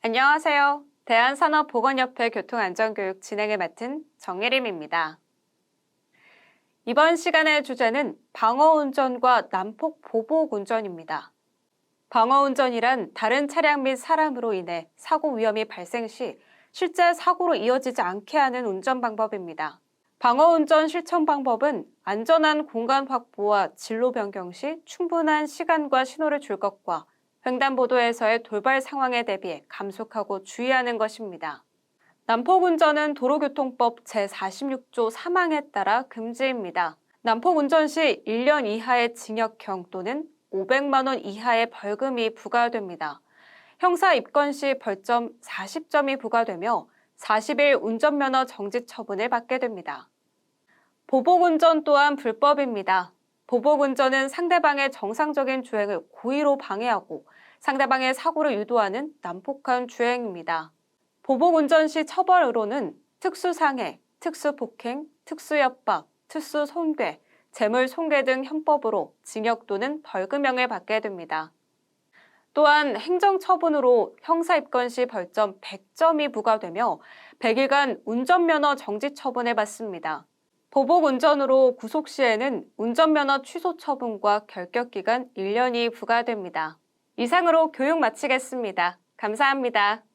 안녕하세요. 대한산업보건협회 교통안전교육 진행을 맡은 정예림입니다. 이번 시간의 주제는 방어운전과 난폭 보복 운전입니다. 방어운전이란 다른 차량 및 사람으로 인해 사고 위험이 발생 시 실제 사고로 이어지지 않게 하는 운전 방법입니다. 방어운전 실천 방법은 안전한 공간 확보와 진로 변경 시 충분한 시간과 신호를 줄 것과 횡단보도에서의 돌발 상황에 대비해 감속하고 주의하는 것입니다. 난폭운전은 도로교통법 제46조 3항에 따라 금지입니다. 난폭운전 시 1년 이하의 징역형 또는 500만 원 이하의 벌금이 부과됩니다. 형사 입건 시 벌점 40점이 부과되며 40일 운전면허 정지 처분을 받게 됩니다. 보복운전 또한 불법입니다. 보복운전은 상대방의 정상적인 주행을 고의로 방해하고 상대방의 사고를 유도하는 난폭한 주행입니다. 보복 운전 시 처벌으로는 특수상해, 특수폭행, 특수협박, 특수손괴, 재물손괴 등 형법으로 징역 또는 벌금형을 받게 됩니다. 또한 행정처분으로 형사 입건 시 벌점 100점이 부과되며 100일간 운전면허 정지 처분을 받습니다. 보복 운전으로 구속 시에는 운전면허 취소 처분과 결격 기간 1년이 부과됩니다. 이상으로 교육 마치겠습니다. 감사합니다.